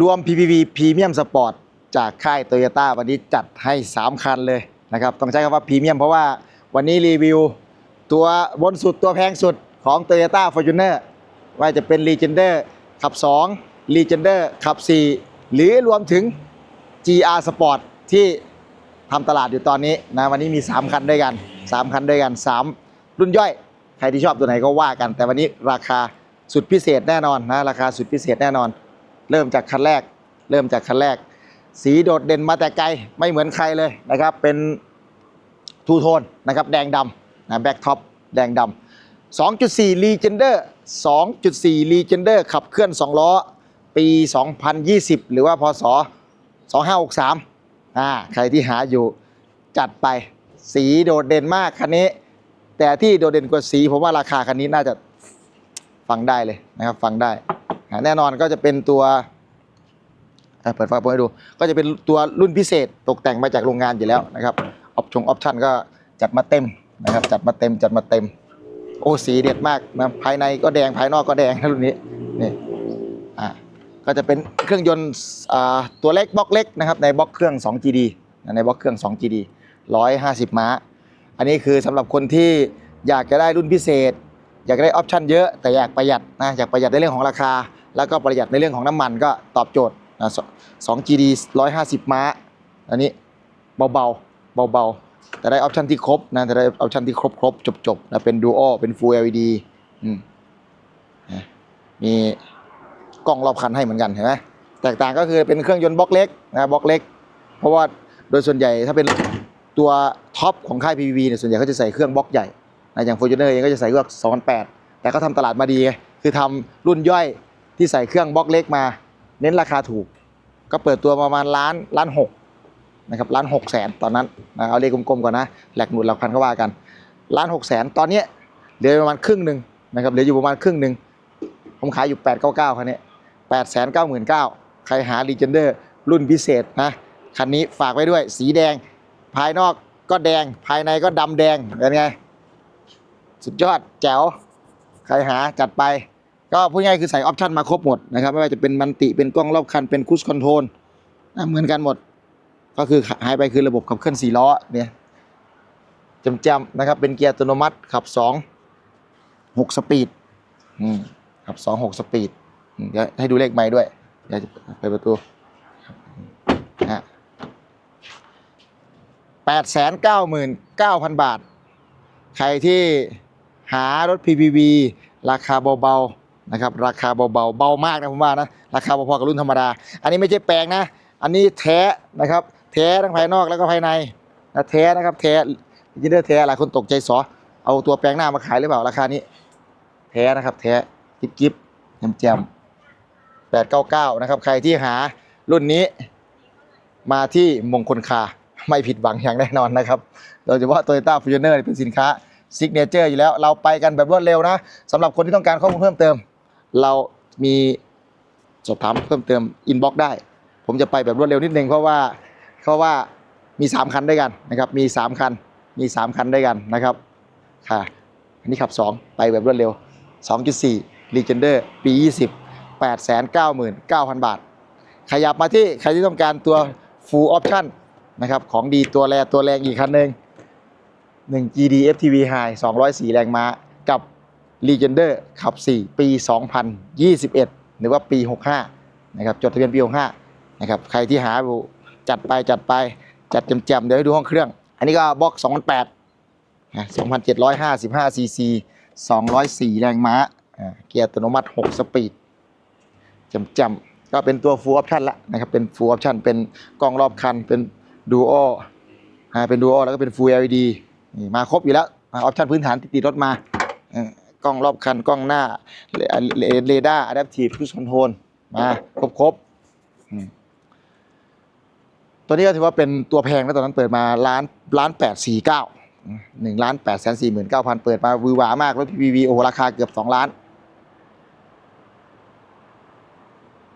รวม PPV Premium Sport จากค่าย Toyota วันนี้จัดให้ 3 คันเลยนะครับต้องใช้คำว่าพรีเมียมเพราะว่าวันนี้รีวิว ตัวบนสุดตัวแพงสุดของ Toyota Fortuner ว่าจะเป็น Legender ขับ 2 Legender ขับ 4 หรือรวมถึง GR Sport ที่ทำตลาดอยู่ตอนนี้นะวันนี้มี 3 คันด้วยกัน 3 คันด้วยกัน 3 รุ่นย่อย ใครที่ชอบตัวไหนก็ว่ากัน แต่วันนี้ราคาสุดพิเศษแน่นอนนะราคาสุดพิเศษแน่นอน เริ่มจากคันแรก เริ่มจากคันแรก สีโดดเด่นมาแต่ไกลไม่เหมือนใครเลยนะครับ เป็นทูโทนนะครับแดงดำนะแบ็กท็อปแดงดำ2.4 Legender 2.4 Legender ขับเคลื่อน 2 ล้อ ปี 2020 หรือว่าพศ 2563อ่าใครที่หาอยู่จัดไปสีโดดเด่นมากคันนี้ แต่ที่โดดเด่นกว่าสีผมว่าราคาคันนี้น่าจะฟังได้เลยนะครับ ฟังได้ แน่นอนก็จะเป็นตัวเปิดฝาโปรงให้ดู ก็จะเป็นตัวรุ่นพิเศษตกแต่งมาจากโรงงานอยู่แล้วนะครับออปชงออปชั่นก็จัดมาเต็มนะครับจัดมาเต็มจัดมาเต็ม โอ้สีเด็ดมากนะภายในก็แดงภายนอกก็แดงนะรุ่นนี้นี่อ่าก็จะเป็นเครื่องยนต์อ่าตัวเล็กบล็อกเล็กนะครับในบล็อกเครื่อง 2GD ในบล็อกเครื่อง 2GD 150 ม้า อันนี้คือสำหรับคนที่อยากจะได้รุ่นพิเศษ อยากได้ออปชันเยอะแต่อยากประหยัดนะอยากประหยัดในเรื่องของราคา แล้วก็ประหยัดในเรื่องของน้ำมันก็ตอบโจทย์นะสอง GD 150 ม้า อันนี้เบาๆเบาๆ แต่ได้ออปชันที่ครบนะแต่ได้ออปชันที่ครบครบจบๆนะเป็นดูโอเป็น Full LED อืมีกล้องรอบคันให้เหมือนกันเห็นไหมแตกต่างก็คือเป็นเครื่องยนต์บล็อกเล็กนะบล็อกเล็ก เพราะว่าโดยส่วนใหญ่ถ้าเป็นตัวท็อปของค่าย PVV เนี่ยส่วนใหญ่เขาจะใส่เครื่องบล็อกใหญ่นะอย่าง Fortuner เองก็จะใส่เครื่อง2008แต่เขาทำตลาดมาดีไงคือทำรุ่นย่อย ที่ใส่เครื่องบล็อกเล็กมา เน้นราคาถูก ก็เปิดตัวประมาณล้านล้านหกนะครับล้านหกแสนตอนนั้นนะเอาเลขกลมๆก่อนนะแหลกหนุนหลักพันก็ว่ากันล้านหกแสนตอนนี้เหลือประมาณครึ่งหนึ่งนะครับเหลืออยู่ประมาณครึ่งหนึ่งผมขายอยู่ 899 คันนี้8 9 9 0 0 0ใครหา Legender รุ่นพิเศษนะคันนี้ฝากไว้ด้วยสีแดง ภายนอกก็แดงภายในก็ดำแดงเป็นไง สุดยอดแจ๋ว ใครหาจัดไป ก็พูดง่ายคือใส่ออปชันมาครบหมดนะครับไม่ว่าจะเป็นมันติเป็นกล้องรอบคันเป็นคุชคอนโทรลนะเหมือนกันหมด ก็คือหายไปคือระบบขับเคลื่อนสี่ล้อเนี่ยจำๆนะครับเป็นเกียร์อัตโนมัติขับสองหกสปีดขับสองหกสปีดเดี๋ยวให้ดูเลขไม้ด้วยเดี๋ยวจะไปประตูฮะแปดแสนเก้าหมื่นเก้าพันบาท ใครที่หารถ PPV ราคาเบาๆ นะครับราคาเบาๆเบามากนะผมว่านะราคาพอๆกับรุ่นธรรมดา อันนี้ไม่ใช่แปลงนะ อันนี้แท้นะครับแท้ทั้งภายนอกแล้วก็ภายในนะแท้นะครับแท้ยินดีแท้หลายคนตกใจสอเอาตัวแปลงหน้ามาขายหรือเปล่าราคานี้ แท้นะครับแท้กิ๊บกิ๊บแจมแจมแปดเก้าเก้านะครับใครที่หารุ่นนี้มาที่มงคลคาไม่ผิดหวังอย่างแน่นอนนะครับ โดยเฉพาะ Toyota Fortuner เป็นสินค้าซิกเนเจอร์อยู่แล้ว เราไปกันแบบรวดเร็วนะสำหรับคนที่ต้องการข้อมูลเพิ่มเติม เรามีสอบถามเพิ่มเติมอินบ็อกได้ ผมจะไปแบบรวดเร็วนิดนึงเพราะว่าเพราะว่ามี 3 คันด้วยกันนะครับ มี 3 คัน มี 3 คันด้วยกันนะครับ ค่ะ อันนี้ขับ 2 ไปแบบรวดเร็ว 2.4 Legender ปี 20 899,000 บาท ขยับมาที่ใครที่ต้องการตัว Full Option นะครับ ของดีตัวแรงตัวแรงอีกคันหนึ่ง1 GD FTV High 204 แรงม้ากับ Legender ขับ 4 ปี 2021 หรือว่าปี 65 นะครับ จดทะเบียนปี 65 นะครับ ใครที่หาอยู่จัดไปจัดไปจัดแจมๆเดี๋ยวให้ดูห้องเครื่อง อันนี้ก็บล็อก2008นะ2,755 cc 204 แรงม้าอ่าเกียร์อัตโนมัติ 6 สปีดจำๆก็เป็นตัว full option ละนะครับ เป็น full option เป็นกล้องรอบคัน เป็น duo อ่าเป็น duo แล้วก็เป็น full LED นี่มาครบอยู่แล้วออปชันพื้นฐานติดรถมา กล้องรอบคันกล้องหน้าเรดาร์ adaptive cruise control มาครบครบตัวนี้ก็ถือว่าเป็นตัวแพงแล้วตอนนั้นเปิดมาล้านล้านแปดสี่เก้าหนึ่งล้านแปดแสนสี่หมื่นเก้าพันเปิดมาวือหวามากรถ PPV โอ้โหราคาเกือบสองล้าน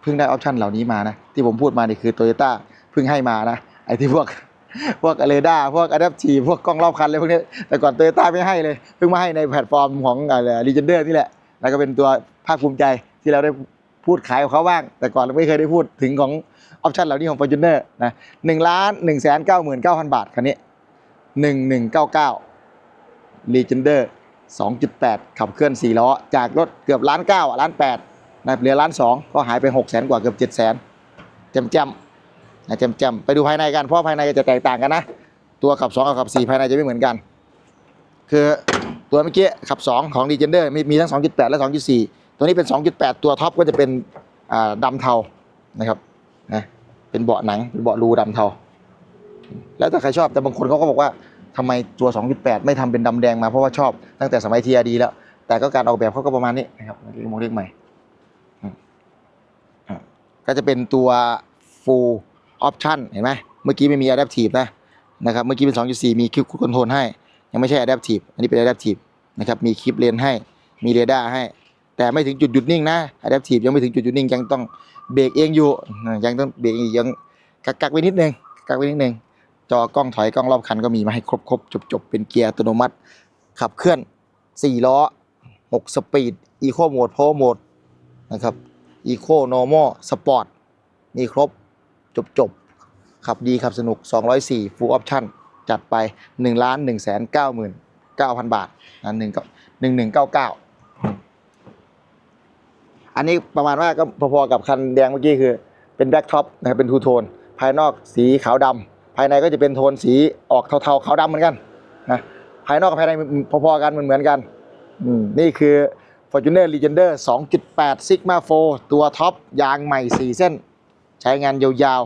เพิ่งได้ออปชันเหล่านี้มานะ ที่ผมพูดมานี่คือโตโยต้าเพิ่งให้มานะ ไอ้ที่พวก พวกเรดาร์พวกอะดัพทีพวกกล้องรอบคันอะไรพวกนี้แต่ก่อนโตโยต้าไม่ให้เลย เพิ่งมาให้ในแพลตฟอร์มของอะไรลีเจนเดอร์นี่แหละ แล้วก็เป็นตัวภาคภูมิใจที่เราได้พูดขายของเขาบ้าง แต่ก่อนเราไม่เคยได้พูดถึงของออปชันเหล่านี้ของ Fortuner นะหนึ่งล้านหนึ่งแสนเก้าหมื่นเก้าพันบาทคันนี้หนึ่งหนึ่งเก้าเก้า Legender 2.8ขับเคลื่อน4ล้อ จากรถเกือบล้านเก้าล้านแปดนะเหลือล้านสองก็หายไป6 0แสนกว่าเกือบ7 0 0แสนแจมแจมๆ นะแจมแจมๆไปดูภายในกันเพราะภายในจะแตกต่างกันนะ ตัวขับ2กับขับ4ภายในจะไม่เหมือนกัน คือตัวเมื่อกี้ขับ 2 ของ Legender มีมีทั้ง 2.8 และ 2.4 ตัวนี้เป็น 2.8 ตัวท็อปก็จะเป็นอ่าดำเทานะครับนะเป็นเบาะหนังเป็นเบาะรูดำเทา แล้วแต่ใครชอบแต่บางคนเขาก็บอกว่าทำไมตัว 2.8 ไม่ทำเป็นดำแดงมาเพราะว่าชอบตั้งแต่สมัย TRD แล้ว แต่ก็การออกแบบเขาก็ประมาณนี้นะครับเรียกโมเดลใหม่อืมอะก็จะเป็นตัว full option เห็นไหมเมื่อกี้ไม่มี adaptive นะนะครับเมื่อกี้เป็น 2.4 มีคลิปคอนโทรลให้ ยังไม่ใช่ adaptive อันนี้เป็น adaptive นะครับมีคลิปเลนให้มีเรดาร์ให้ แต่ไม่ถึงจุดหยุดนิ่งนะ adaptive ยังไม่ถึงจุดหยุดนิ่งยังต้องเบรกเองอยู่ยังต้องเบรกอีกยังกักกักไว้นิดนึงกักไว้นิดนึงจอกล้องถอยกล้องรอบคันก็มีมาให้ครบครบจบจบเป็นเกียร์อัตโนมัติ ขับเคลื่อน 4 ล้อ 6 สปีดอีโคโหมดพาวโหมดนะครับอีโคนมอลสปอร์ตมีครบ จบจบขับดีขับสนุก 204 full option จัดไป1ล้าน1แสน9หมื่น9,000 บาทนะ1ก็1199อันนี้ประมาณว่าก็พอๆกับคันแดงเมื่อกี้คือ เป็นแบ็กท็อปนะครับเป็นทูโทน ภายนอกสีขาวดำภายในก็จะเป็นโทนสีออกเทาๆขาวดำเหมือนกันนะภายนอกกับภายในพอๆกันเหมือนๆกันอืมนี่คือ Fortuner Legender 2.8 Sigma 4 ตัวท็อปยางใหม่ 4 เส้น ช้งานยาว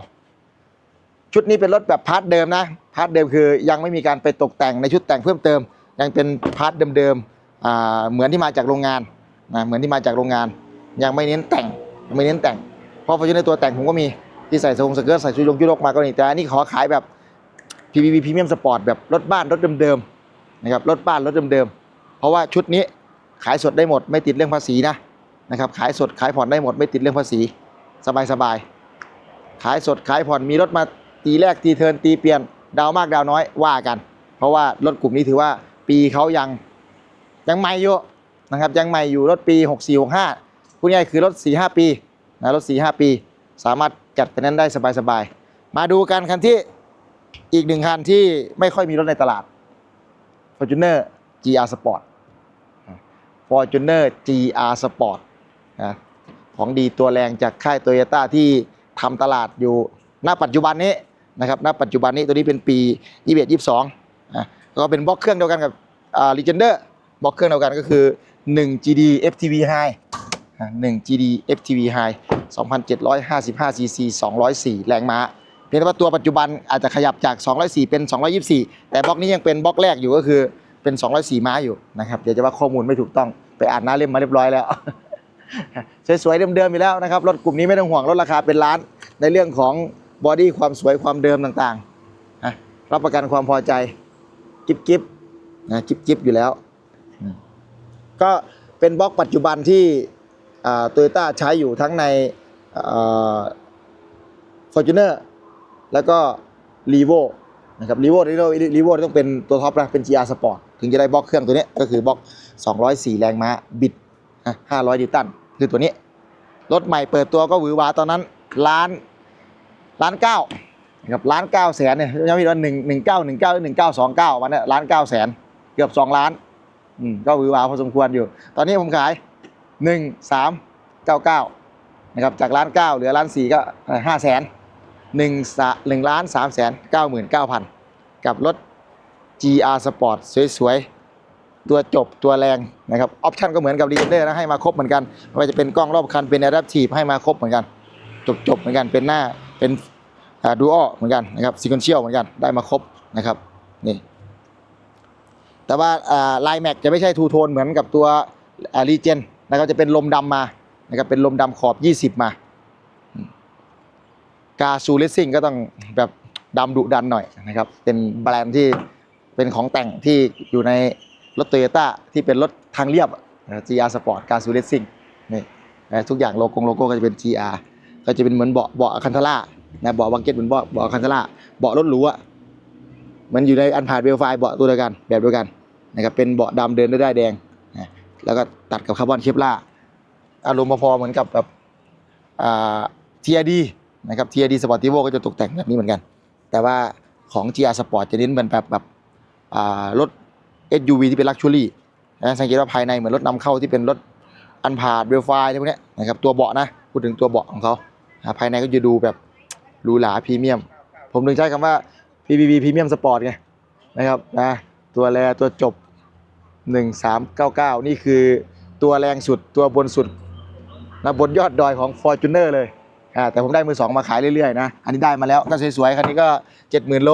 ๆ ชุดนี้เป็นรถแบบพาร์ทเดิมนะ พาร์ทเดิมคือยังไม่มีการไปตกแต่งในชุดแต่งเพิ่มเติม ยังเป็นพาร์ทเดิมๆเหมือนที่มาจากโรงงานนะเหมือนที่มาจากโรงงาน ยังไม่เน้นแต่งไม่เน้นแต่ง เพราะ Fortuner ตัวแต่งผมก็มีที่ใส่ทรงสเกิร์ตใส่ชุดยงชุดรกมาก็นี่แต่อันนี้ขอขายแบบ PPV Premium Sport แบบรถบ้านรถเดิมๆนะครับรถบ้านรถเดิมๆเพราะว่าชุดนี้ขายสดได้หมดไม่ติดเรื่องภาษีนะนะครับขายสดขายผ่อนได้หมดไม่ติดเรื่องภาษี สบายๆ ขายสดขายผ่อนมีรถมาตีแรกตีเทินตีเปลี่ยนดาวมากดาวน้อยว่ากัน เพราะว่ารถกลุ่มนี้ถือว่าปีเขายังยังใหม่อยู่นะครับยังใหม่อยู่รถปี 64 65พูดง่ายคือรถ 4-5 ปีนะรถ 4-5 ปี สามารถจัดไปนั้นได้สบายๆ มาดูกันคันที่อีกหนึ่งคันที่ไม่ค่อยมีรถในตลาด Fortuner GR Sport Fortuner GR Sport นะของดีตัวแรงจากค่ายโตโยต้าที่ ทำตลาดอยู่ณปัจจุบันนี้นะครับณปัจจุบันนี้ตัวนี้เป็นปี 21 22นะก็เป็นบล็อกเครื่องเดียวกันกับอ่า Legender บล็อกเครื่องเดียวกันก็คือ 1 GD FTV High อะ1 GD FTV High 2,755 cc 204 แรงม้าเพียงแต่ว่าตัวปัจจุบันอาจจะขยับจาก 204 เป็น 224 แต่บล็อกนี้ยังเป็นบล็อกแรกอยู่ก็คือเป็น 204 ม้าอยู่นะครับ เดี๋ยวจะว่าข้อมูลไม่ถูกต้องไปอ่านหน้าเล่มมาเรียบร้อยแล้ว สวยๆเดิมๆอยู่แล้วนะครับรถกลุ่มนี้ไม่ต้องห่วงลดราคาเป็นล้าน ในเรื่องของบอดี้ความสวยความเดิมต่างๆรับประกันความพอใจกิบกิบๆนะกิบกิบๆอยู่แล้ว ก็เป็นบล็อกปัจจุบันที่โตโยต้าใช้อยู่ทั้งในฟอร์จูเนอร์แล้วก็รีโวนะครับรีโวรีโวรีโวต้องเป็นตัวท็อปนะเป็น GR Sport ถึงจะได้บล็อกเครื่องตัวนี้ก็คือบล็อก 204 แรงม้าบิด อะ500นิวตันคือตัวนี้ รถใหม่เปิดตัวก็หวือหวาตอนนั้นล้านล้านเก้านะครับล้านเก้าแสนเนี่ยยังไม่ว่าหนึ่งหนึ่งเก้าหนึ่งเก้าหนึ่งเก้าสองเก้าวันนี้ล้านเก้าแสนเกือบสองล้านอืมก็หวือหวาพอสมควรอยู่ ตอนนี้ผมขายหนึ่งสามเก้าเก้านะครับจากล้านเก้าเหลือล้านสี่ก็ห้าแสนหนึ่งสะหนึ่งล้านสามแสนเก้าหมื่นเก้าพันกับรถ GR Sport สวยๆ ตัวจบตัวแรงนะครับออปชันก็เหมือนกับ l e g e n d e r นะให้มาครบเหมือนกันไม่ว่าจะเป็นกล้องรอบคันเป็น Adaptive ให้มาครบเหมือนกัน จบๆเหมือนกันเป็นหน้าเป็นดูอัลเหมือนกันนะครับ Sequential เหมือนกันได้มาครบนะครับนี่แต่ว่าลายแม็กจะไม่ใช่ทูโทนเหมือนกับตัวรีเจนนะครับจะเป็นลมดำมานะครับเป็นลมดำขอบ 20 มากาซูเลสซิ่งก็ต้องแบบดำดุดันหน่อยนะครับเป็นแบรนด์ที่เป็นของแต่งที่อยู่ใน รถโตโยต้าที่เป็นรถทางเรียบอะนะ GR Sport กาซูเลซิ่งนี่ทุกอย่างโลโก้โลโก้ก็จะเป็น GR ก็จะเป็นเหมือนเบาะเบาะคันธาร่านะเบาะบังเก็ตเหมือนเบาะเบาะคันธาร่าเบาะรถหรูอะมันอยู่ในอันผ่านเบลไฟเบาะตัวเดียวกันแบบเดียวกันนะครับเป็นเบาะดำเดินด้ได้แดงนะแล้วก็ตัดกับคาร์บอนเคปล่าอารมณ์พอเหมือนกับแบบทีอาดีนะครับทีอาดีสปอร์ติโวก็จะตกแต่งแบบนี้เหมือนกัน แต่ว่าของ GR Sport จะเน้นเป็นแบบแบบอ่ารถ SUV ที่เป็นลักชัวรี่นะสังเกตว่าภายในเหมือนรถนำเข้าที่เป็นรถอันพาดเวลไฟอะไรพวกนี้นะครับตัวเบาะนะพูดถึงตัวเบาะของเขาภายในก็จะดูแบบหรูหราพรีเมียม ผมถึงใช้คำว่า PPV พรีเมียมสปอร์ตไงนะครับนะตัวแรตัวจบ 1399 นี่คือตัวแรงสุดตัวบนสุดนะบนยอดดอยของ Fortuner เลยอ่าแต่ผมได้มือสองมาขายเรื่อยๆนะ อันนี้ได้มาแล้วก็สวยๆคันนี้ก็ 70,000 โล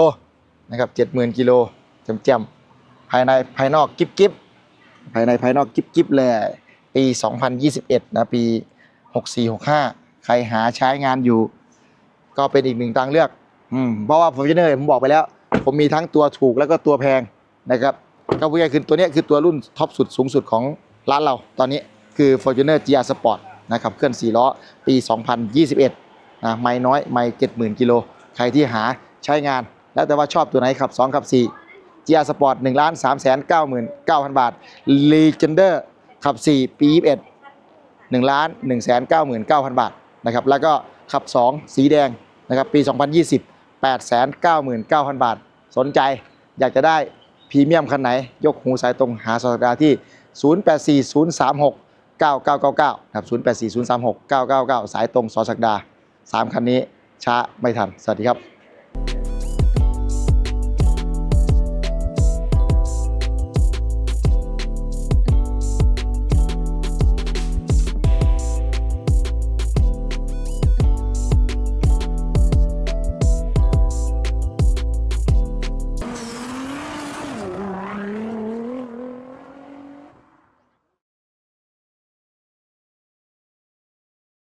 นะครับ70,000 กิโลจ่มๆ ภายในภายนอกกิ๊บกิ๊บภายในภายนอกกิ๊บกิ๊บเลยปี 2021 นะ ปี 6465 ใครหาใช้งานอยู่ ก็เป็นอีกหนึ่งทางเลือก อืม เพราะว่า Fortuner ผมบอกไปแล้ว ผมมีทั้งตัวถูกแล้วก็ตัวแพงนะครับ ก็พูดง่ายคือตัวนี้คือตัวรุ่นท็อปสุดสูงสุดของร้านเรา ตอนนี้คือ Fortuner GR Sport นะครับ เคลื่อน4ล้อ ปี 2021 นะ ไม่น้อย ไม่70,000กิโล ใครที่หาใช้งาน แล้วแต่ว่าชอบตัวไหนขับ 2 ขับ 4 GR Sport 1ล้าน3 9 9 0 0 0 บาท Legender ขับ 4 ปี 21 1ล้าน1 9 9 0 0 0 บาทนะครับแล้วก็ขับ 2 สีแดงนะครับปี 2020 8 9 9 0 0 0 บาท สนใจอยากจะได้พรีเมียมคันไหน ยกหูสายตรงหาสสัปดาห์ที่ 084036 9999ครับ084036 9999 สายตรงสอสักดา 3 คันนี้ช้าไม่ทัน สวัสดีครับ